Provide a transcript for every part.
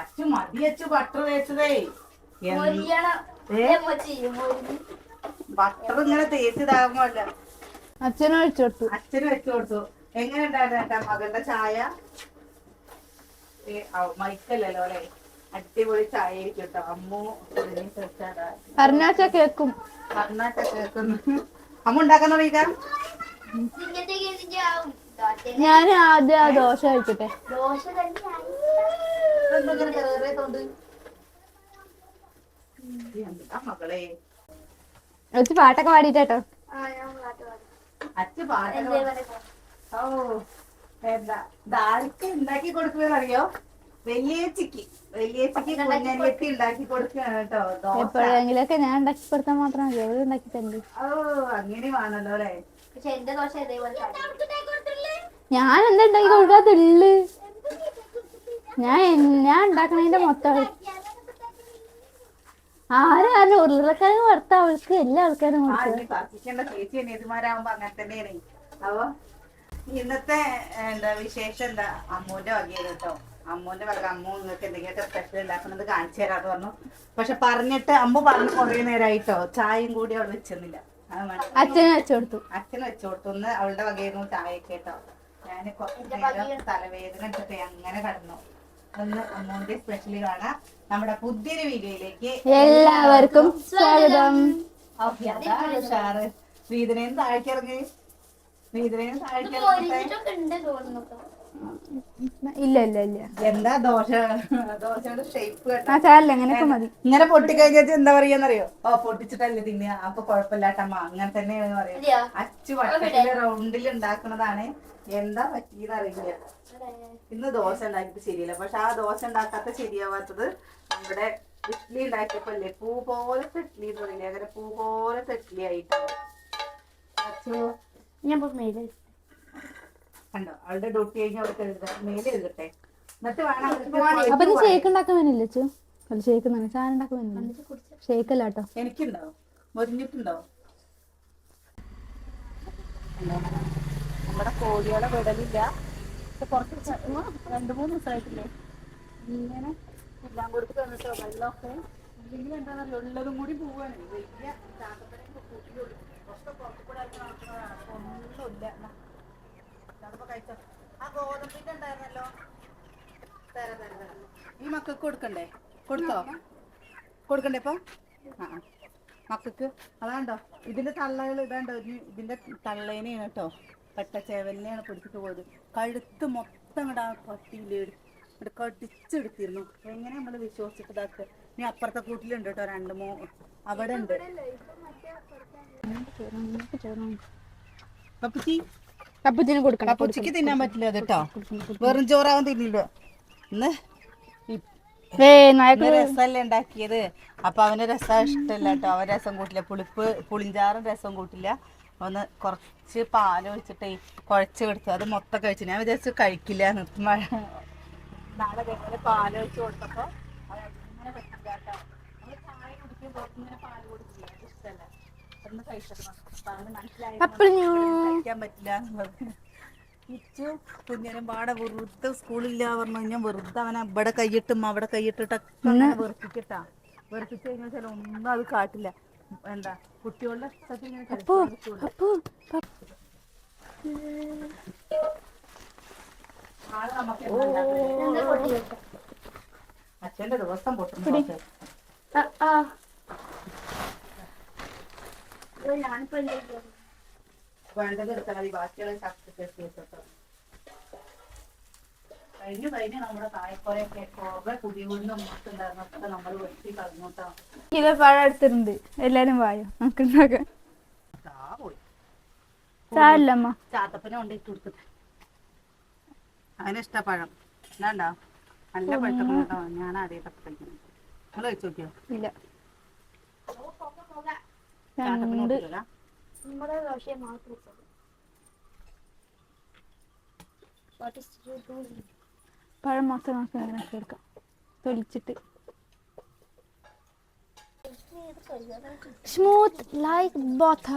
അച്ചു മതി അച്ഛ butter തേച്ചതേ butter ഇങ്ങനെ തേച്ചതാകുമല്ല അച്ഛനും വെച്ചു കൊടുത്തു. അച്ഛന് വെച്ചു കൊടുത്തു. എങ്ങനെ ഉണ്ടായിരുന്നു മകളുടെ ചായ? മൈക്കല്ലല്ലോ അല്ലെ? അടിപൊളി ചായ ആയിരിക്കും കേട്ടോ അമ്മു. പറഞ്ഞാച്ച കേക്കും. പറഞ്ഞാട്ടെ കേക്കുന്നു. അമ്മ ഉണ്ടാക്കാൻ തുടങ്ങിക്കാം ഞാൻ ആദ്യം ആ ദോശ കഴിക്കട്ടെ. ദോശ തന്നെയായി. മകളെ? ഒത്തിരി പാട്ടൊക്കെ പാടിട്ടോ പാട്ടൊക്കെ പറയാ? ഓ എന്താ ദാൽക്ക് ഉണ്ടാക്കി കൊടുക്കുകയെന്നറിയോ വലിയച്ചിക്ക് ഉണ്ടാക്കി കൊടുക്കുകയാണ് കേട്ടോ എപ്പോഴെങ്കിലൊക്കെ ഞാൻ ഉണ്ടാക്കി കൊടുത്താൽ മാത്രം എവിടെ ഉണ്ടാക്കി തന്നെ ഓ അങ്ങനെ വേണല്ലോ അല്ലേ? പക്ഷെ എന്റെ ദോശ ഇതേപോലെ ഞാൻ എന്താ ഉണ്ടാക്കി കൊടുക്കാത്തുള്ളു ഞാൻ ഞാൻ ഉണ്ടാക്കണതിന്റെ മൊത്തം ആരും ഉരുളക്കാരും വറുത്ത അവൾക്ക് എല്ലാ ആൾക്കാരും അപ്പൊ ഇന്നത്തെ എന്താ വിശേഷം എന്താ? അമ്മൂന്റെ വകയാണ് കേട്ടോ. അമ്മൂന്റെ വക അമ്മു നിങ്ങൾക്ക് എന്തെങ്കിലുമൊക്കെ സ്പെഷ്യൽ ഉണ്ടാക്കുന്നത് കാണിച്ചു തരാന്ന് പറഞ്ഞു. പക്ഷെ പറഞ്ഞിട്ട് അമ്മു പറഞ്ഞു കുറേ നേരമായിട്ടോ ചായയും കൂടി അവൾ വെച്ചെന്നില്ല അത് മനസ്സിലായി. അച്ഛനും വെച്ചു കൊടുത്തു. അച്ഛൻ വെച്ചു കൊടുത്തു. അവളുടെ വകയായിരുന്നു ചായ കേട്ടോ. ഞാൻ കുറച്ച് നേരം തലവേദന എടുത്തിട്ട് അങ്ങനെ കടന്നു. ഒന്ന് അമ്മൂന്റെ സ്പെഷ്യലി കാണാം. നമ്മുടെ പുതിയൊരു വീഡിയോയിലേക്ക് എല്ലാവർക്കും സ്വാഗതം. ഉഷാറ്. വീതനയും താഴ്ക്കിറങ്ങി വീതനയും. ഇല്ല ഇല്ല ഇല്ല. എന്താ ദോശ? ദോശയുടെ ഷേപ്പ് കേട്ടോ അങ്ങനെയൊക്കെ മതി. ഇങ്ങനെ പൊട്ടിക്കഴിഞ്ഞാൽ എന്താ പറയാന്നറിയോ? ഓ പൊട്ടിച്ചിട്ടല്ലേ തിന്നുക അപ്പൊ കുഴപ്പമില്ലാട്ടമ്മ. അങ്ങനെ തന്നെയാണ് പറയാ? അച്ചു വട്ടത്തിൽ റൗണ്ടിൽ ഉണ്ടാക്കുന്നതാണ്. എന്താ പറ്റിയെന്ന് അറിയില്ല ഇന്ന് ദോശ ഉണ്ടാക്കിയിട്ട് ശരിയല്ല. പക്ഷെ ആ ദോശ ഉണ്ടാക്കാത്ത ശരിയാവാത്തത് നമ്മുടെ ഇഡ്ഡലി ഉണ്ടാക്കിയപ്പോല്ലേ പൂ പോലെ ഇഡ്ഡലി എന്ന് പറയില്ലേ അങ്ങനെ പൂ പോലെ ഇഡ്ഡലി ആയിട്ടാണ്. ഞാൻ കണ്ടോ? അവളുടെ ഡ്യൂട്ടി കഴിഞ്ഞ് അവൾക്ക് എഴുതാം മേലെ എഴുതട്ടെ. എന്നിട്ട് വേണം അവൾക്ക് അപ്പൊ നീ ഷേക്ക് ഉണ്ടാക്കാൻ വേണില്ല ചു അല്ല ഷേക്ക് തന്നെ. ചായ ഉണ്ടാക്കാൻ വേണില്ല ഷേക്ക് അല്ല കേട്ടോ. എനിക്കുണ്ടോ? മുരിഞ്ഞിട്ടുണ്ടോ? നമ്മുടെ കോഴികളെ വിടലില്ല. കുറച്ച് രണ്ടു മൂന്ന് ദിവസമായിട്ടില്ലേ? ഇങ്ങനെ എല്ലാം കൊടുത്ത് തന്നിട്ടോ വെള്ളമൊക്കെ ഇല്ലെങ്കിൽ എന്താണെന്നറിയോ ഉള്ളതും കൂടി പോവാണ്. വലിയ ഒന്നുമില്ല ഈ മക്കൾക്ക് കൊടുക്കണ്ടേ? കൊടുത്തോ? കൊടുക്കണ്ടേ ഇപ്പൊ? ആ. മക്കൾക്ക് അതാണ്ടോ? ഇതിന്റെ തള്ളകൾ ഇതാണ്ടോ? ഇതിന്റെ തള്ളേനെയാണ് കേട്ടോ. പട്ടച്ചേവലിനെയാണ് പിടിച്ചിട്ട് പോയത്. കഴുത്ത് മൊത്തം ഇങ്ങോട്ട് ആ പട്ടിയിൽ ഇവിടെ കടിച്ചെടുത്തിരുന്നു. എങ്ങനെ നമ്മൾ വിശ്വസിച്ചിട്ട് ഇതാക്കുക? ഇനി അപ്പുറത്തെ കൂട്ടിലുണ്ട് കേട്ടോ രണ്ട് മൂ അവിടെ ഉണ്ട്. പപ്പിച്ചി അപ്പത്തിന് കൊടുക്കണം പപ്പുച്ചിക്ക് തിന്നാൻ പറ്റില്ല അത് കേട്ടോ. വെറും ചോറാവാൻ തിന്നില്ല ഇന്ന് രസമല്ലേ ഉണ്ടാക്കിയത്? അപ്പൊ അവന് രസം ഇഷ്ടമല്ല കേട്ടോ. അവൻ രസം കൂട്ടില്ല. പുളിപ്പ് പുളിഞ്ചാറും രസം കൂട്ടില്ല. ഒന്ന് കുറച്ച് പാൽ ഒഴിച്ചിട്ട് കുഴച്ച് കൊടുത്തു. അത് മൊത്തം കഴിച്ചു. ഞാൻ വിചാരിച്ചു കഴിക്കില്ല നിർത്തി. മഴ നാളെ ഇതേപോലെ പാൽ ഒഴിച്ച് കൊടുത്തപ്പോ അവൻ അങ്ങനെ പറ്റില്ല കേട്ടോ. നമ്മൾ ചായ കുടിക്കുമ്പോൾ ഇങ്ങനെ പാൽ കുടിക്കില്ല? അത് ഇഷ്ടമല്ല ഒന്ന് കഴിച്ചത് മനസ്സിലായി കഴിക്കാൻ പറ്റില്ല എന്നുള്ളത്. ഇച്ചു കുഞ്ഞനും പാടെ വെറുതെ സ്കൂളില്ല പറഞ്ഞു കഴിഞ്ഞാൽ വെറുതെ അവനെ ഇവിടെ കൈയിട്ടും അവിടെ കൈയിട്ടിട്ടൊക്കെ അങ്ങനെ വെറുപ്പിക്കട്ടാ. വെറുപ്പിച്ച് കഴിഞ്ഞാൽ ചില ഒന്നും അത് കാട്ടില്ല. എന്താ കുട്ടികളുടെ? അച്ഛന്റെ ദിവസം പൊട്ടുന്നു? വേണ്ടത് എടുത്താൽ മതി ബാക്കിയുള്ള ശക്തി കഴിഞ്ഞു കഴിഞ്ഞ് നമ്മുടെ തായക്കൊലയൊക്കെ കുറെ കുടികൊണ്ടും മുട്ടുണ്ടായിരുന്നൊക്കെ നമ്മൾ വെട്ടി കളഞ്ഞോട്ടോ ഇതേ കിലോ പഴം എടുത്തിട്ടുണ്ട്. എല്ലാരും വായോ? നമുക്ക് ഉണ്ടാക്കാം ചായല്ലമ്മ. ചാത്തപ്പനെ കൊണ്ടിട്ട് അതിന് പഴം. എന്താണ്ടോ നല്ല പഴുത്തപ്പം കേട്ടോ ഞാൻ ആദ്യമായിട്ടൊക്കെ കഴിക്കുന്നത്. നിങ്ങൾ കഴിച്ചു നോക്കിയോ? ഇല്ല. ചാത്തപ്പനെ കൊടുക്കില്ല നമ്മുടെ ദോശയെ മാത്രം ഇട്ടത്. What is you doing? പഴം മാത്രം നമുക്ക് അങ്ങനെ എടുക്കാം തൊലിച്ചിട്ട്. സ്മൂത്ത് ലൈക്ക് ബോത്ത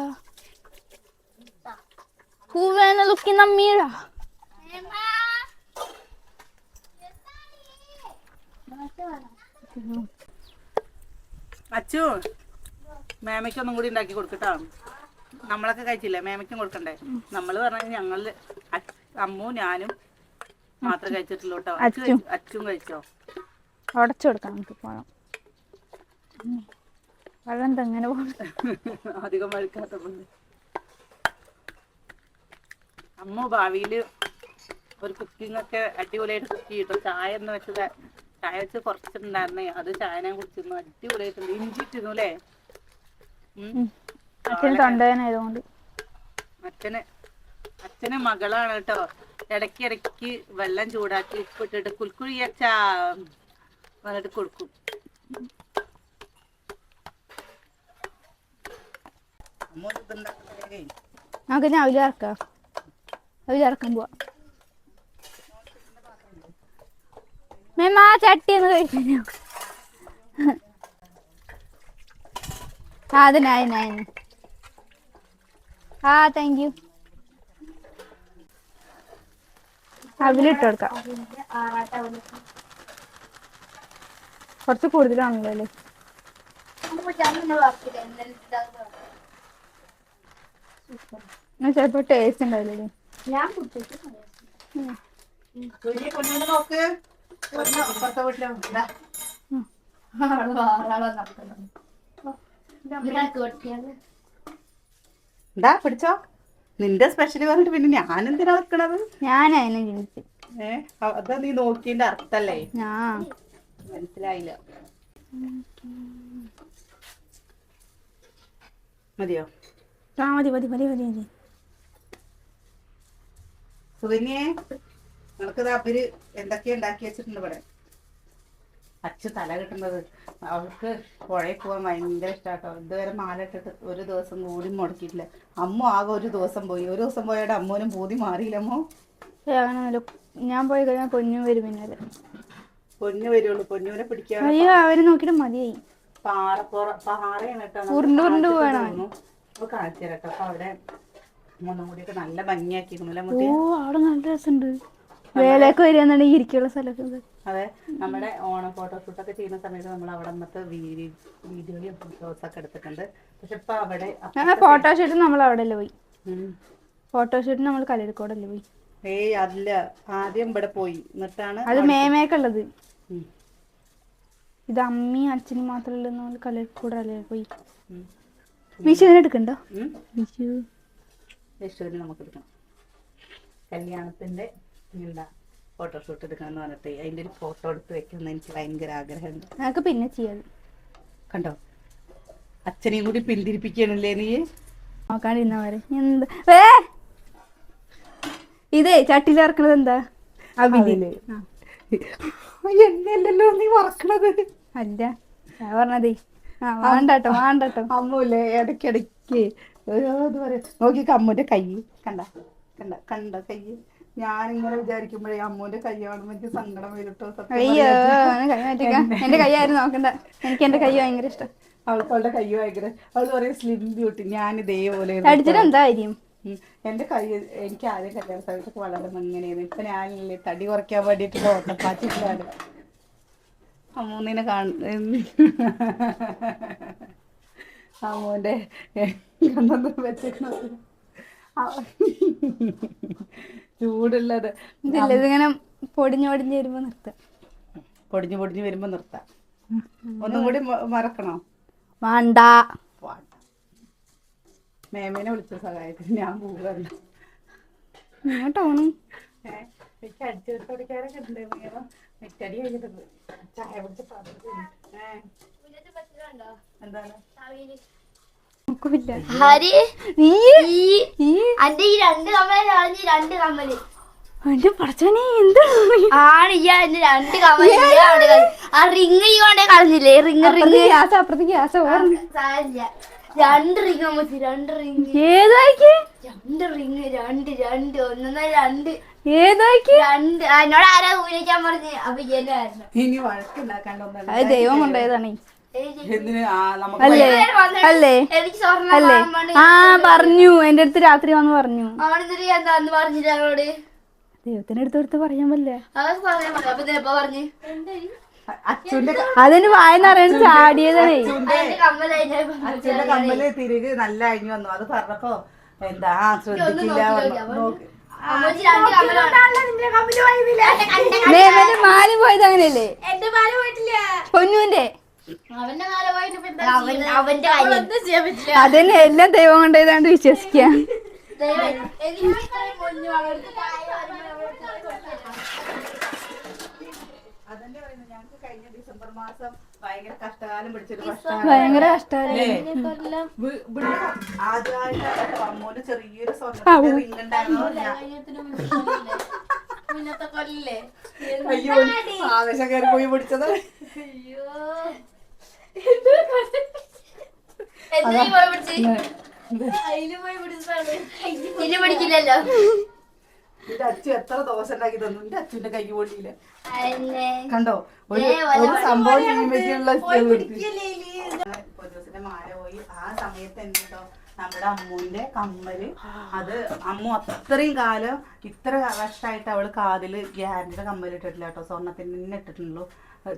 Who wanna look in the mirror? Achu മേമയ്ക്ക് ഒന്നും കൂടി ഉണ്ടാക്കി കൊടുക്കട്ടോ. നമ്മളൊക്കെ കഴിച്ചില്ലേ? മേമയ്ക്കും കൊടുക്കണ്ടേ? നമ്മൾ പറഞ്ഞ ഞങ്ങൾ അമ്മു ഞാനും മാത്രമേ കഴിച്ചിട്ടുള്ളൂ കേട്ടോ അച്ചും. കഴിച്ചോ. ഉടച്ചു കൊടുക്കാം നമുക്ക് പഴം ഉം. തെങ്ങനെ അധികം വഴുക്കാത്ത പോലെ അമ്മ ഭാവിയിൽ ഒരു കുക്കിംഗ് ഒക്കെ അടിപൊളിയായിട്ട് കുക്ക് ചെയ്തു ചായ എന്ന് വെച്ചത് ചായ വെച്ച് കുറച്ചിട്ടുണ്ടായിരുന്നേ. അത് ചായ ഞാൻ കുടിച്ചിരുന്നു. അടിപൊളിയായിട്ടുണ്ട്. ഇഞ്ചി ഇട്ടിരുന്നു അല്ലേ. അച്ഛന് തൊണ്ടവേനായതുകൊണ്ട് അച്ഛന് അച്ഛന് മകളാണ് കേട്ടോ. ഇടയ്ക്ക് ഇടയ്ക്ക് വെള്ളം ചൂടാക്കി ഉപ്പിട്ടിട്ട് കുൽക്കുഴി അച്ഛാ പറഞ്ഞിട്ട് കൊടുക്കും. നമുക്ക് ഞാൻ അവൽ ഇറക്കാം അവൽ ഇറക്കാൻ പോവാ. മേമ ആ ചട്ടി ഒന്ന് കഴിക്കാനോ ആ അതിനാ അതിനാ അതിന് ആ താങ്ക് യു അവലിട്ട് കൊടുക്കാം. കുറച്ച് കൂടുതലാണല്ലോ അല്ലേ? ചെലപ്പോ ടേസ്റ്റ് ഉണ്ടാവില്ലേ ഞാൻ പിടിച്ചോ. നിന്റെ സ്പെഷ്യൽ പറഞ്ഞിട്ട് പിന്നെ ഞാൻ എന്തിനാ വെക്കണത് ജനിച്ചു ഏ അതാ നീ നോക്കിന്റെ അർത്ഥല്ലേ? ഞാൻ മനസ്സിലായില്ല. മതിയോ? ആ മതി മതി മതി മതി മതി. സുകന്യേ നിനക്കിത് അവർ എന്തൊക്കെയാ ഉണ്ടാക്കി വെച്ചിട്ടുണ്ട് ഇവിടെ? അച്ഛ തല കിട്ടുന്നത്. അവൾക്ക് പുഴയിൽ പോകാൻ ഭയങ്കര ഇഷ്ടാട്ടോ. ഇതുവരെ മാല ഇട്ടിട്ട് ഒരു ദിവസം കൂടി മുടക്കിയിട്ടില്ല. അമ്മ ആകെ ഒരു ദിവസം പോയി. ഒരു ദിവസം പോയാട്ട് അമ്മൂനും പൂതി മാറിയില്ല അമ്മോ? ഏ, ഞാൻ പോയി കഴിഞ്ഞാൽ പൊന്നു വരും പിന്നാലെ. പൊന്നു വരുള്ളൂ. പൊന്നുവിനെ പിടിക്കാൻ അയ്യോ അവർ നോക്കിയിട്ട് മതിയായി. പാറ പാറയാണ് കേട്ടോ നമുക്ക് ഉരുണ്ട് ഉരുണ്ട് കാണിച്ചിട്ട് പോകണം. തോന്നുന്നു. അപ്പൊ കാണിച്ചു തരാം കേട്ടോ. അപ്പൊ അവിടെ ഒന്നും കൂടിയൊക്കെ നല്ല ഭംഗിയാക്കിയിരിക്കുന്നില്ല ഓ അവിടെ നല്ല രസമുണ്ട്. വേലയൊക്കെ വരികയാണെന്നുണ്ടെങ്കിൽ ഇരിക്കുള്ള സ്ഥലമൊക്കെ ഉണ്ട്. അതെ നമ്മുടെ ഓണം ഫോട്ടോഷൂട്ടൊക്കെ ചെയ്യുന്ന സമയത്ത് നമ്മൾ അവിടെ നിന്നത്തെ വീഡിയോയും ഫോട്ടോസൊക്കെ എടുത്തിട്ടുണ്ട്. പക്ഷെ ഇപ്പൊ അവിടെ ഫോട്ടോഷൂട്ട് നമ്മൾ അവിടെ പോയി. ഫോട്ടോഷൂട്ട് നമ്മൾ കലരിക്കോടല്ലേ പോയി? ഏയ് അല്ല. ആദ്യം ഇവിടെ പോയി. എന്നിട്ടാണ് അത് മേമേക്കുള്ളത്. ഇത് അമ്മയും അച്ഛനും മാത്രമല്ല നമ്മൾ കലരിക്കോടല്ലേ പോയി. വിഷുവിന് എടുക്കണ്ടോ. വിഷു യശുവിന് നമുക്ക് എടുക്കണം. കല്യാണത്തിന്റെ എന്താ ഫോട്ടോഷൂട്ട് എടുക്കണം എന്ന് പറഞ്ഞിട്ട് അതിന്റെ ഒരു ഫോട്ടോ എടുത്ത് വെക്കണം എനിക്ക് ഭയങ്കര ആഗ്രഹമുണ്ട്. നമുക്ക് പിന്നെ ചെയ്യാം. കണ്ടോ? അച്ഛനെയും കൂടി പിന്തിരിപ്പിക്കണല്ലേ നീ? എന്ത്? ഇതേ ചട്ടിയിൽ ഇറക്കണത് എന്താ? അവിൽ. എന്നല്ലല്ലോ നീ മറക്കണത് അല്ല ഞാൻ പറഞ്ഞതേ. ആ വേണ്ടട്ടോ വേണ്ടട്ടോ. അമ്മൂല്ലേ ഇടയ്ക്കിടയ്ക്ക്. നോക്കി അമ്മൂന്റെ കൈ. കണ്ട കണ്ട കണ്ട കൈ. ഞാനിങ്ങനെ വിചാരിക്കുമ്പോഴേ അമ്മൂന്റെ കൈ കാണുമ്പോ എനിക്ക് സങ്കടം വരട്ടോ സത്യം അയ്യോ കൈ മാറ്റിക്ക. എന്റെ കൈ ആരും നോക്കണ്ട. എനിക്ക് എന്റെ കൈ ഭയങ്കര ഇഷ്ടം. അവൾക്കവളുടെ കൈ ഭയങ്കര അവൾ പറയും സ്ലിം ബ്യൂട്ടി ഞാൻ ഇതേപോലെ അടിച്ചിട്ട്. എന്റെ കൈ എനിക്ക് ആദ്യം കല്യാണ സമയത്തൊക്കെ വളരെ മങ്ങനെയായിരുന്നു ഇപ്പൊ ഞാനില്ലേ തടി കുറയ്ക്കാൻ വേണ്ടിട്ട് ഓട്ടപ്പാറ്റിട്ടാണ് അമ്മൂന്നിനെ കാണുന്ന അമ്മൂന്റെ വെച്ചിരുന്നത് ചൂടുള്ളത്. ഇതില്ല ഇതിങ്ങനെ പൊടിഞ്ഞ് പൊടിഞ്ഞ് വരുമ്പോ നിർത്താം. പൊടിഞ്ഞു പൊടിഞ്ഞു വരുമ്പോ നിർത്താം. ഒന്നും കൂടി മറക്കണോ? വേണ്ട. മേമേനെ വിളിച്ച സഹായത്തിന് ഞാൻ പോകാറില്ല ഇങ്ങോട്ടാണ് ഉണ്ട്. മേമ മിറ്റടി കഴിഞ്ഞിട്ടുണ്ട് ചായ പിടിച്ച് ഏഹ് എന്താണ്? നോക്കില്ല ഹരി നീ? ഈ. അന്റെ ഈ രണ്ട് കമ്മൽ കളഞ്ഞ് രണ്ട് കമ്മൽ എന്റെ പടച്ചോനെ എന്താ ആണ് ഈ എന്റെ രണ്ട് കമ്മൽ ആ റിങ് ഈ കൊണ്ടേ കളഞ്ഞില്ലേ? Ring ring. ഗ്യാസ് അപ്പുറത്ത് ഗ്യാസ് സാരില്ല. രണ്ട് റിങ് അമ്മച്ചി രണ്ട് റിങ്. ഏതായിക്ക്? രണ്ട് റിങ് രണ്ട് രണ്ട് ഒന്നൊന്നര രണ്ട്. ഏതായിക്ക്? രണ്ട്. എന്നോട് ആരാ ഊരിക്കാൻ പറഞ്ഞ്? അപ്പൊ ഇനി വഴക്കുണ്ടാക്കാണ്ടൊന്നല്ല അത് ദൈവം കൊണ്ടുപോയതാണ്. അല്ലേ? ആ പറഞ്ഞു. എന്റെ അടുത്ത് രാത്രി വന്ന് പറഞ്ഞു. ദൈവത്തിന്റെ അടുത്ത് എടുത്ത് പറയാൻ പറ്റില്ല? അതിന് വായന അറിയാൻ ചാടിയതാണേ. അച്ഛന്റെ കമ്മൽ തിരികെ നല്ല അഴിഞ്ഞു വന്നു. അത് പറഞ്ഞപ്പോ എന്താ? ശ്രദ്ധിക്കില്ല. മാലി പോയത് അങ്ങനെയല്ലേ? എന്റെ മാല പോയിട്ടില്ല. പൊന്നുവിന്റെ. അവന്റെ അതന്നെ എല്ലാം ദൈവം കൊണ്ടേതാണ്ട് വിശ്വസിക്കാം. എനിക്ക് ഇത്രയും പൊന്നു അവൾക്ക് താഴെ അതന്നെ പറയുന്നത് ഞങ്ങൾക്ക് കഴിഞ്ഞ ഡിസംബർ മാസം ഭയങ്കര കഷ്ടകാലം. പിടിച്ചത്. അയ്യോ. എന്തിനീ പോയി പിടിച്ച്? പോയി പിടിച്ചതാണ് ഇനി പിടിക്കില്ലല്ലോ. എന്റെ അച്ഛൻ എത്ര ദോശ ഉണ്ടാക്കി തന്നു? എന്റെ അച്ഛന്റെ കൈ പൊടിയില്ല കണ്ടോ? ഒരു ഒരു സംഭവം ചെയ്യുമ്പോഴേക്കുള്ള പോയി മാല ആ സമയത്ത് എന്തോ നമ്മുടെ അമ്മുവിന്റെ കമ്മൽ. അത് അമ്മു അത്രയും കാലം ഇത്ര വർഷമായിട്ട് അവൾ കാതിൽ ഗ്യാരണ്ടിയുടെ കമ്മൽ ഇട്ടിട്ടില്ല കേട്ടോ. സ്വർണത്തിന് തന്നെ ഇട്ടിട്ടുള്ളൂ.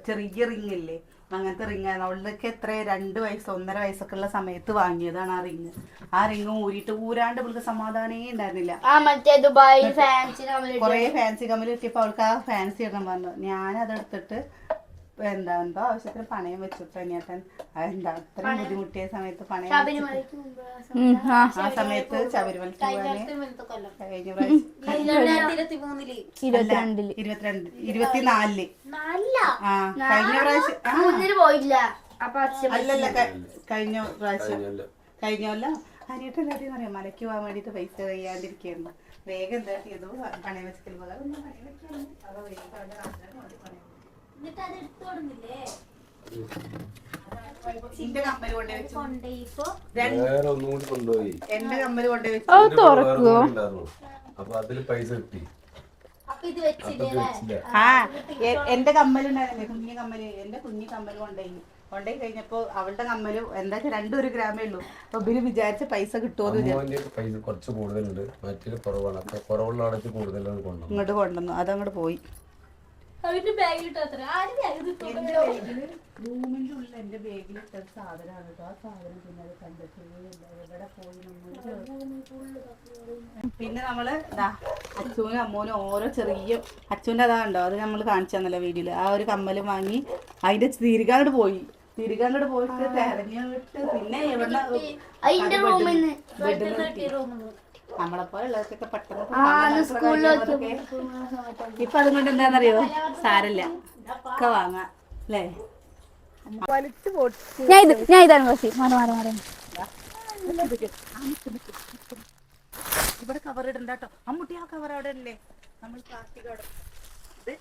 ചെറിയ റിങ് ഇല്ലേ? അങ്ങനത്തെ റിങ് ആയിരുന്നു അവളുടെയൊക്കെ എത്ര? രണ്ട് വയസ്സ് ഒന്നര വയസ്സൊക്കെ ഉള്ള സമയത്ത് വാങ്ങിയതാണ് ആ റിങ് ആ റിങ് ഊരിട്ട് ഊരാണ്ട് അവൾക്ക് സമാധാനേ ഉണ്ടായിരുന്നില്ല. കൊറേ ഫാൻസി കമ്മൽ കിട്ടിയപ്പോ അവൾക്ക് ആ ഫാൻസി ഇടണം പറഞ്ഞു. ഞാൻ അതെടുത്തിട്ട് എന്താ എന്തോ ആവശ്യത്തിന് പണയം വെച്ചു അനിയത്തൻ എന്താ അത്രയും ബുദ്ധിമുട്ടിയ സമയത്ത് പണയം വെച്ചിട്ട്. ആ സമയത്ത്. ശബരിമലയ്ക്ക് കൊല്ലം. കഴിഞ്ഞ പ്രാവശ്യം. ഇരുപത്തിരണ്ട് ഇരുപത്തിനാലിൽ. നാലില. ആ കഴിഞ്ഞ പ്രാവശ്യം പോയില്ല അല്ലല്ല കഴിഞ്ഞ പ്രാവശ്യം. കഴിഞ്ഞല്ല. അനിയട്ട് എന്താ പറയാ മലയ്ക്ക് പോകാൻ വേണ്ടിട്ട് പൈസ കഴിയാണ്ടിരിക്കുന്നു. വേഗം എന്താ? ചെയ്തു പണയം വെച്ചിട്ട് പോലെ ഒന്നും പണയം എന്റെ കമ്മൽ കൊണ്ടേ വെച്ചു. കൊണ്ടേയിപ്പോ. വേറെ ഒന്നും കൂടി കൊണ്ടുപോയി. എന്റെ കമ്മൽ കൊണ്ടേ വെച്ചു. അത് ഇതിന്റെ വേറെ തുറക്കുവോ? ഒന്നും ഉണ്ടായിരുന്നു. അപ്പൊ അതിൽ പൈസ കിട്ടി. അപ്പൊ ഇത് വെച്ചില്ലേ ആ എ- എന്റെ കമ്മലുണ്ടായിരുന്നില്ലേ കുഞ്ഞു കമ്മൽ. എന്റെ കുഞ്ഞു കമ്മൽ കൊണ്ടുപോയി കൊണ്ടുപോയി കഴിഞ്ഞപ്പോ അവളുടെ കമ്മൽ എന്താ വെച്ചാൽ രണ്ടും ഒരു ഗ്രാമേ ഉള്ളൂ. അപ്പൊ ഇവർ വിചാരിച്ച പൈസ കിട്ടുമോന്ന് വിചാരിച്ചു പൈസ കുറച്ച് കൂടുതലുണ്ട്. മറ്റേ കുറവാണ്. അപ്പൊ കുറവുള്ള അടച്ച് കൂടുതലാണ് കൊണ്ടുപോകും ഇങ്ങോട്ട് കൊണ്ടുവന്നു. അതങ്ങോട്ട് പോയി. അവന്റെ ബാഗ് ഇട്ടത്ര ആരും ബാഗ് എന്റെ ബാഗിൽ റൂമിന്റെ ഉള്ളിൽ എന്റെ ബാഗിൽ ഇട്ട സാധനമാണ് കേട്ടോ. ആ സാധനം പിന്നെ അത് കണ്ടെത്തുകയില്ല ഇല്ല. എവിടെ പോയി നമ്മൾ പിന്നെ നമ്മൾ ദാ അച്ഛനും അമ്മൂനും ഓരോ ചെറിയ അച്ഛന്റെ അതാ ഉണ്ടോ അത് നമ്മൾ കാണിച്ചു തന്നല്ലോ വീഡിയോയിൽ. ആ ഒരു കമ്മൽ വാങ്ങി അതിന്റെ തിരികാണ്ട് പോയി. തിരികാണ്ട് പോയിട്ട് തെരഞ്ഞിട്ട് പിന്നെ എവിടെ അതിന്റെ റൂമിൽ നിന്ന് ബെഡിൽ നിർത്തി റൂമിൽ നിന്ന് നമ്മളെപ്പോലെ ഉള്ളവർക്കൊക്കെ പെട്ടെന്ന് ഇപ്പൊ അതുകൊണ്ട് എന്താണെന്നറിയോ സാരല്ല. ഒക്കെ വാങ്ങാം അല്ലേ? വലിച്ചു പൊട്ടി. ഞാൻ ഇത് ഞാൻ ഇതാണ് കോശി മാറി മാറി മാറി. ഇവിടെ കവർ ഇടണ്ട കേട്ടോ. അമ്മുട്ടി ആ കവർ അവിടെ അല്ലേ? നമ്മൾ പ്ലാസ്റ്റിക് അവിടെ. ഇത്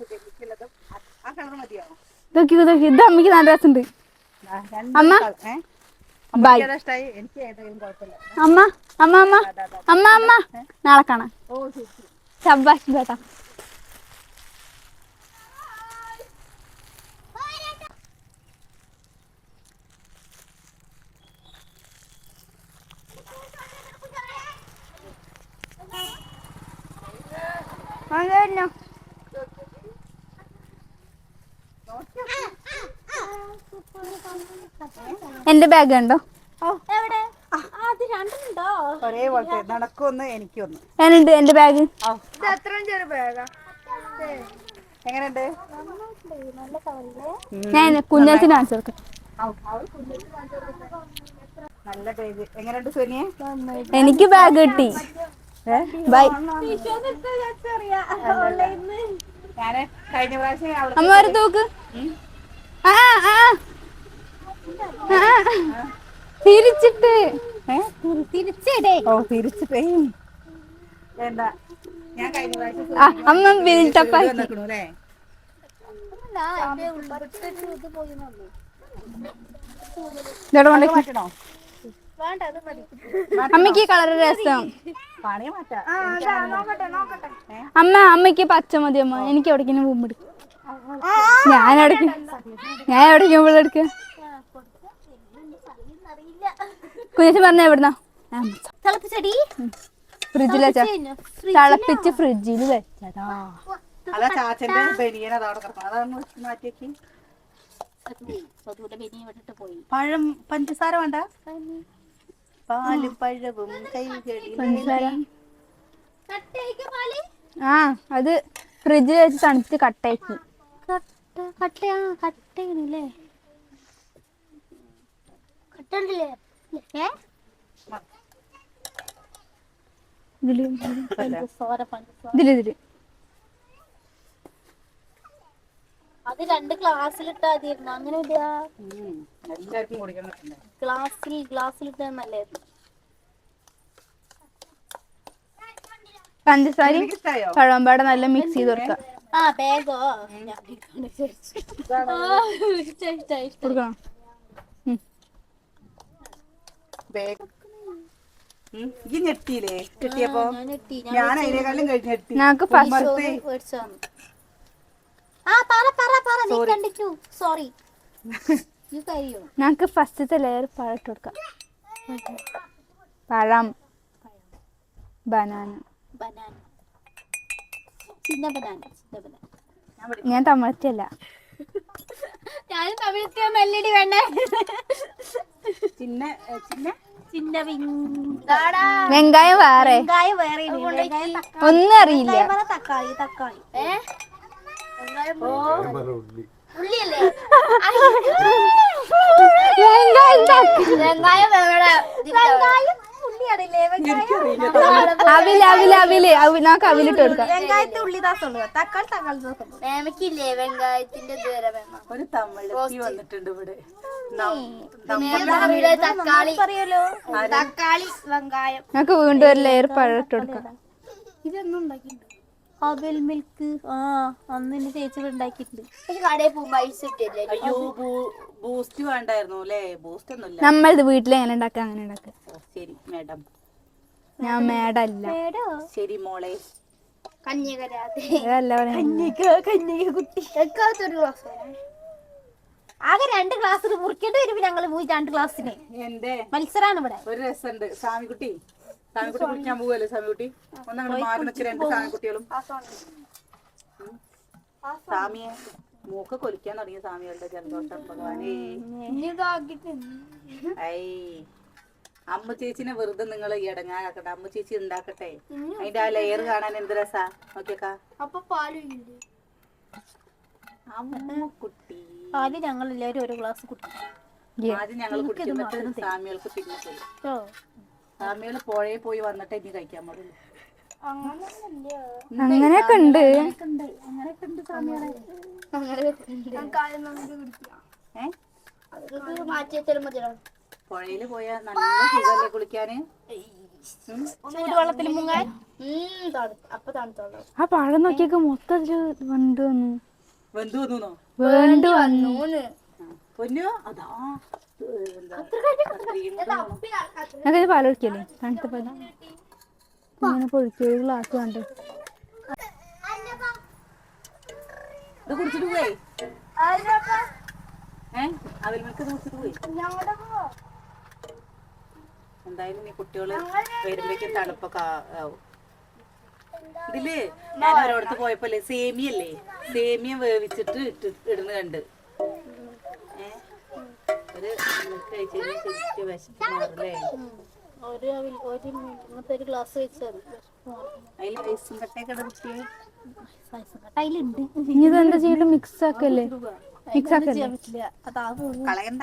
ഉപയോഗിക്കുള്ളതും ആ- ആ കളർ മതിയാവും ഇതൊക്കെ ഇതൊക്കെ ഇത് അമ്മയ്ക്ക് നല്ല രസമുണ്ട്. അമ്മ? ബൈ അമ്മ അമ്മ അമ്മ. അമ്മ അമ്മ. നാളെ കാണാം. ഓ. ശബാഷ് ചേട്ടാ അങ്ങനെ എന്റെ ബാഗ് ഉണ്ടോ എവിടെ? അത് രണ്ടുണ്ടോ? ഒരേപോലത്തെ നടക്കൊന്ന് എനിക്കൊന്ന്. ഞാനുണ്ട് എന്റെ ബാഗ് എങ്ങനെയുണ്ട്? ഞാൻ കുഞ്ഞാച്ചി കാണിച്ചു കൊടുക്കാം. നല്ല പേജ് എങ്ങനെയുണ്ട് സുനിയെ? എനിക്ക് ബാഗ് കിട്ടി. ബൈ. ഞാൻ കഴിഞ്ഞ പ്രാവശ്യം അമ്മ ഒരു തൂക്ക്. ആ ആ. തിരിച്ചിട്ട്. തിരിച്ചിടേ. ഓ തിരിച്ചിട്ടേ. അമ്മ ബിൽട്ടപ്പാക്കി അമ്മയ്ക്ക് കളർ രസം. അമ്മ അമ്മയ്ക്ക് പച്ച മതി അമ്മ. എനിക്ക് എവിടേക്കും പൂമ്പെടുക്കും ഞാൻ എവിടേക്കും ഞാൻ എവിടേക്കും പോകുമ്പോൾ കുഞ്ഞച്ചൻ പറഞ്ഞ എവിടുന്ന? തിളപ്പിച്ചടി. ഫ്രിഡ്ജിൽ വെച്ചാ തിളപ്പിച്ച് ഫ്രിഡ്ജിൽ വെച്ചതാ. അതാ ചാച്ചന്റെ ബനിയൻ അതവിടെ കിടക്കണം അതാണ് മാറ്റിയേക്ക് സ്വതൂടെ ബനിയെ വിട്ടിട്ട് പോയി. പഴം പഞ്ചസാര വേണ്ട? പാലും പഴവും ആ അത് ഫ്രിഡ്ജിൽ വെച്ച് തണുത്ത് കട്ടയാക്കി. കട്ട കട്ടയാ കട്ടയാണല്ലേ കട്ടുണ്ടല്ലേ ഏ? ഇതിൽ പഞ്ചസാര പഞ്ചസാര. ഇതിൽ ഇതിൽ. അത് രണ്ട് ഗ്ലാസ്സിലിട്ടാ മതിയായിരുന്നു. അങ്ങനെ ക്ലാസ്സിൽ എല്ലാവർക്കും കുടിക്കണം ഗ്ലാസ്സിൽ ഗ്ലാസ്സിലിട്ടാ നല്ലായിരുന്നു പഞ്ചസാരയും പഴമ്പാടെ നല്ല മിക്സ് ചെയ്ത് കൊടുക്കാം. ആ ബാഗോ കൊടുക്കണം? ഉം. ബാഗ് ഉം, ഈ ഞെട്ടിയില്ലേ? കിട്ടിയപ്പോ ഞാൻ അതിനേക്കാളും കഴിഞ്ഞ്. ഞെട്ടി. ഫസ്റ്റ് ഉമ്മറത്തെ മേടിച്ചു ആ പറ പറ പറ. നീ കണ്ടിട്ടു സോറി നീ കഴിയോ ഞങ്ങക്ക് ഫസ്റ്റത്തെ ലെയർ പഴം കൊടുക്കാം. പഴം. ബനാന. ബനാന. ചിന്ന ബനാന ബനാന. ഞാൻ തമിഴത്തിയല്ല. ഞാൻ തമിഴത്തെ മെല്ലടി വേണ്ട? ചിന്ന ഏ, ചിന്ന? ചിന്ന വെങ്കായം വേറെ. വെങ്കായം വേറെ. ഒന്നും അറിയില്ല. തക്കാളി തക്കാളി. ഉള്ളിയല്ലേ? വെങ്കായം വെങ്കായം അവിൽ അവിൽ അവിൽ അവി നമുക്ക് അവിലിട്ട് കൊടുക്കാം. വെങ്കായത്തെ ഉള്ളി തക്കാളി തക്കാളി മേമക്കില്ലേ വെങ്കായത്തിന്റെ ഒരു വന്നിട്ടുണ്ട് ഇവിടെ. തക്കാളി. പറയല്ലോ തക്കാളി വെങ്കായം. നമുക്ക് വീണ്ടും ഒരു ലെയർ പഴം ഇട്ട് കൊടുക്കാം. ഇതൊന്നും ഉണ്ടാക്കിയിട്ടുണ്ട്. അവൽ മിൽക്ക്. ആ അന്ന് എന്റെ ചേച്ചി ഉണ്ടാക്കിയിട്ടുണ്ട്. കടയിൽ പോകുമ്പോ ഐസ് ഇട്ടില്ലേ അയ്യോ ബൂസ്റ്റ് വേണ്ടായിരുന്നു അല്ലേ? ബൂസ്റ്റ് ഒന്നുമില്ല നമ്മളിത് വീട്ടിൽ എങ്ങനെ ഉണ്ടാക്കുക? അങ്ങനെ ഉണ്ടാക്കുക. ശരി മാഡം. ഞാൻ മേടല്ല അല്ല ശരി മോളെ. ആകെ രണ്ട് ക്ലാസ് മുറിക്കേണ്ടി വരും ഞങ്ങൾ പോയി രണ്ട് ക്ലാസ്സിന് എന്റെ മത്സരാണ് ഇവിടെ. ഒരു രസമുണ്ട്. സ്വാമികുട്ടി സ്വാമിക്കുട്ടി കുടിക്കാൻ പോവല്ലേ സ്വാമിക്കുട്ടി ഒന്നങ്ങനെ മാറി നിൽക്കുക രണ്ട് സ്വാമിക്കുട്ടികളും സ്വാമിയെ മൂക്ക് കൊലിക്കാൻ തുടങ്ങിയ സ്വാമികളുടെ ജലദോഷം ഭഗവാനേ. ഐ അമ്മ ചേച്ചിനെ വെറുതെ നിങ്ങൾ ഇടങ്ങാക്കട്ടെ അമ്മ ചേച്ചി ഉണ്ടാക്കട്ടെ. അതിന്റെ ആ ലെയർ കാണാൻ എന്ത് രസാ? നോക്കിയേക്കാ. അപ്പൊ പാൽ അമ്മ കുട്ടി പാൽ ഞങ്ങൾ എല്ലാവരും ഒരു ഗ്ലാസ് ആദ്യം ഞങ്ങൾ കുടിക്കുന്നിട്ട് സ്വാമികൾക്ക് പിന്നെ സ്വാമികൾ പുഴയിൽ പോയി വന്നിട്ട് ഇനി കഴിക്കാൻ പാടുള്ളൂ. അങ്ങനെയൊക്കെ ഉണ്ട്. പുഴയിൽ പോയ നല്ല സുഖല്ലേ കുളിക്കാന്? ചൂടുവെള്ളത്തിൽ മുങ്ങാൻ? ആ പഴം നോക്കിയൊക്കെ മൊത്തത്തിൽ വെന്ത് വന്നു. വെന്ത് വന്നു. വേണ്ടു വന്നു പൊന്നു? അതാ ഏ, പാലൊഴിക്കല്ലേ തണുത്ത പാൽ ഇങ്ങനെ പൊഴിക്കുക ഒരു ഗ്ലാസ് കണ്ട് ഇത് കുടിച്ചിട്ട് പോയി. ഏ? അവൽ മിൽക്ക് കുടിച്ചിട്ട് പോയി. എന്തായാലും നീ കുട്ടികൾ വരുമ്പോഴേക്കും തണുപ്പൊക്കെ ആവും. ഇതിൽ ഞാൻ ഒരിടത്ത് പോയപ്പോലെ സേമിയല്ലേ? സേമിയ വേവിച്ചിട്ട് ഇട്ട് ഇടുന്ന കണ്ട്. ഏഹ് ഒരു മിൽക്ക് ശരിക്കും വിശപ്പ് മാറില്ലേ ഒരു ഒരു ഇങ്ങനത്തെ ഒരു ഗ്ലാസ് വെച്ചാൽ അതിൽ ഐസും കട്ടയൊക്കെ കുട്ടിയെ? അതിലുണ്ട്. ഇനി ഇതെന്താ ചെയ്തിട്ട് മിക്സ് ആക്കല്ലേ? മിക്സ് ആക്കല്ലേ? പറ്റില്ല. അതാ കളയണ്ട.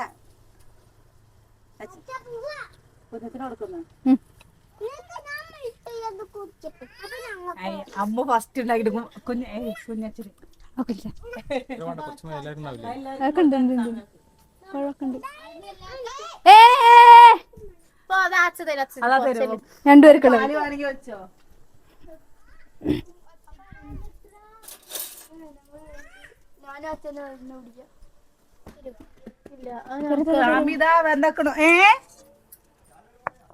അമ്മ ഫസ്റ്റ് ഉണ്ടാക്കിട്ട് കുഞ്ഞ് അതൊക്കെ ഉണ്ട് ഉണ്ട് ഉണ്ട്. ഏ അതാ തരുമോ ഏ?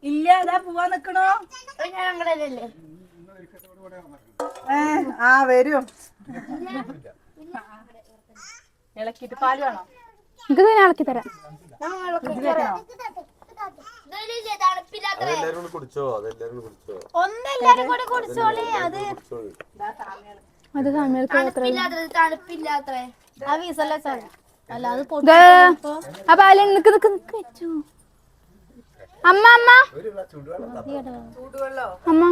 ഇല്ല അതാ പോവാ നിക്കണോ. ഏ ആ വരും. ഇളക്കിട്ട് പാൽ വേണോ? ഇത് ഇളക്കി തരാം. അതെല്ലാരും കൂടി കുടിച്ചോ? അതെല്ലാരും കൂടി കുടിച്ചോ? ഒന്നെല്ലാരും കൂടി കുടിച്ചോളി അത് അത് സമയത്ത് തണുപ്പില്ലാത്ര ആ വീസല്ലേ സാർ അല്ല അത് ആ പാൽ നിക്ക് നിക്ക് നിക്ക് വെച്ചു. അമ്മ അമ്മ. ചൂടുവെള്ളോ? അമ്മ.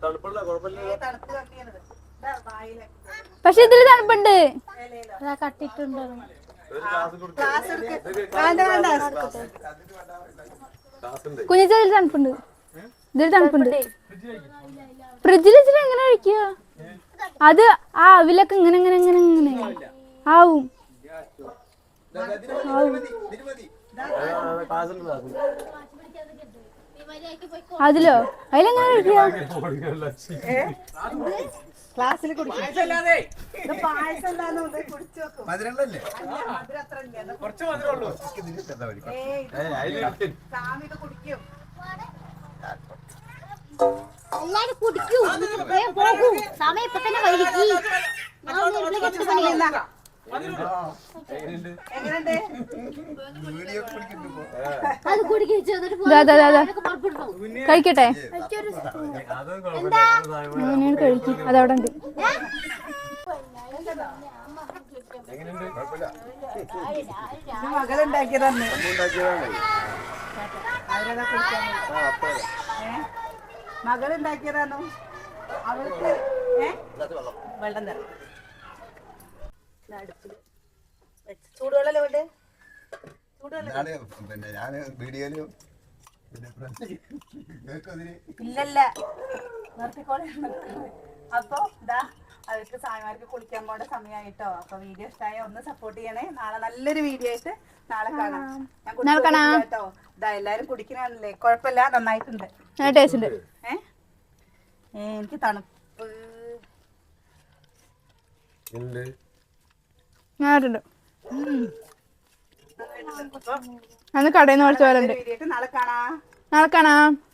തണുപ്പുള്ള കുഴപ്പമില്ല പക്ഷെ ഇതിൽ തണുപ്പുണ്ട്. കട്ടിട്ടുണ്ട്. കുഞ്ഞിച്ചതിൽ ഇതിൽ തണുപ്പുണ്ട്. ഇതിൽ തണുപ്പുണ്ട്. ഫ്രിഡ്ജിൽ വെച്ചിട്ട് എങ്ങനെ കഴിക്കുക? അത് ആ അവിലൊക്കെ ഇങ്ങനെ ഇങ്ങനെ ഇങ്ങനെ ഇങ്ങനെ. ആവും. അതിലോ? അതിലെങ്ങനെ കഴിക്കുക? ക്ലാസ്സിൽ കുടിക്കും ഇത് പായസം എന്താന്ന് ഒന്ന് കുടിച്ചു നോക്കും മധുരമുള്ളല്ലേ കുറച്ച് മധുരമുള്ളൂ. ഏയ് ഇത് സ്വാമി ഇത് കുടിക്കും. എല്ലാരും കുടിക്കൂ. വേഗം പോകൂ. സമയം ഇപ്പൊ തന്നെ വൈകി കഴിക്കട്ടെ? അങ്ങനെയാണ് കഴിക്കും. അതവിടെ ഉണ്ട്. ഏ? മകളുണ്ടാക്കിയതാണോ അവൾക്ക് വെള്ളം തരാം. വെച്ച്. വേണ്ടേ? ചൂടുവെള്ളം പിന്നെ ഞാൻ വീഡിയോയിലും ഇല്ലല്ല. നിർത്തിക്കോളെ. അപ്പൊ ഇതാ അവർക്ക് സായമാർക്ക് കുളിക്കാൻ പോണ്ട സമയമായിട്ടോ അപ്പൊ വീഡിയോ ഇഷ്ടമായ ഒന്ന് സപ്പോർട്ട് ചെയ്യണേ. നാളെ നല്ലൊരു വീഡിയോ ആയിട്ട് നാളെ കാണാം. ഞാൻ കേട്ടോ ഇതാ എല്ലാരും കുടിക്കണല്ലേ കുഴപ്പമില്ല നന്നായിട്ടുണ്ട്. നല്ല ടേസ്റ്റ് ഏ? ഏ, എനിക്ക് തണുപ്പ്. ഉണ്ട് അന്ന് കടയിൽ നിന്ന് നാളെ കാണാ. നാളെ കാണാം.